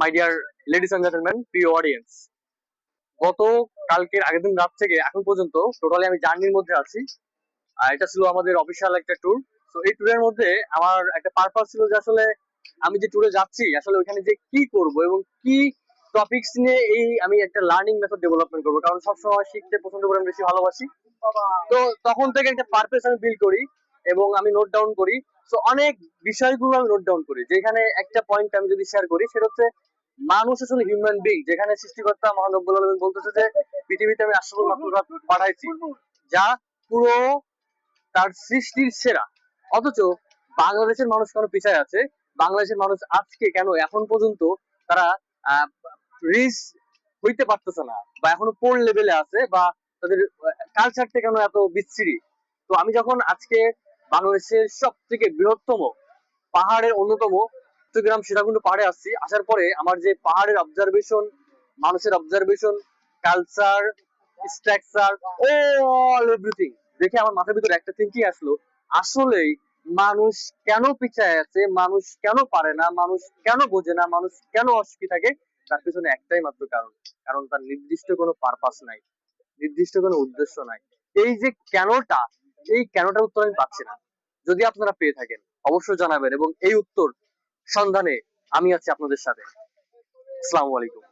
মাই dear ladies gentleman প্রিয় audience গত কালকের আগের দিন রাত থেকে এখন পর্যন্ত টোটালি আমি জার্নির মধ্যে আছি। এটা ছিল আমাদের অফিসিয়াল একটা ট্যুর তো এই ট্যুরের মধ্যে আমার একটা পারপাস ছিল যে আসলে আমি যে ট্যুরে যাচ্ছি, আসলে ওখানে যে কি করব এবং কি টপিকস নিয়ে এই আমি একটা লার্নিং মেথড ডেভেলপমেন্ট করব। কারণ সবসময় শিখতে পছন্দ করে, আমি বেশি ভালোবাসি। তো তখন থেকে একটা পারপাস আমি বিল্ড করি এবং আমি নোট ডাউন করি। তো অনেক বিষয়গুলো আমি নোট ডাউন করি। যেখানে একটা পয়েন্ট আমি যদি শেয়ার করি, সেটা হচ্ছে মানুষ আসলে হিউম্যান বিং যেখানে সৃষ্টিকর্তা মহানব্বুল আলমিন বলতেছে যে, পৃথিবীতে আমি আসল মাত্র পাঠাইছি। যা পুরো তার সৃষ্টির সেরা। অথচ বাংলাদেশের মানুষ কেন পিছায় আছে? বাংলাদেশের মানুষ আজকে কেন এখন পর্যন্ত তারা রিচ হইতে পারতেছে না? বা এখনও পোর লেভেলে আছে বা তাদের কালচারটা কেন এত বিচ্ছিরি? তো আমি যখন আজকে বাংলাদেশের সব থেকে বৃহত্তম, পাহাড়ের অন্যতম চট্টগ্রাম সীতাকুণ্ড পাহাড়ে আসছি। আসার পরে আমার যে পাহাড়ের অবজারভেশন মানুষের observation culture structure all everything দেখে আমার মাথার ভিতরে একটা থিঙ্কিং আসলো, আসলেই মানুষ কেন পিছায় আছে, মানুষ কেন পারে না, মানুষ কেন বোঝে না, মানুষ কেন অসুখী থাকে, তার পিছনে একটাই মাত্র কারণ। কারণ তার নির্দিষ্ট কোনো পারপাস নাই, নির্দিষ্ট কোনো উদ্দেশ্য নাই। এই যে কেনটা, এই কেনটার উত্তর আমি পাচ্ছি না। যদি আপনারা পেয়ে থাকেন, অবশ্যই জানাবেন এবং এই উত্তর সন্ধানে আমি আছি আপনাদের সাথে। আসসালামু আলাইকুম।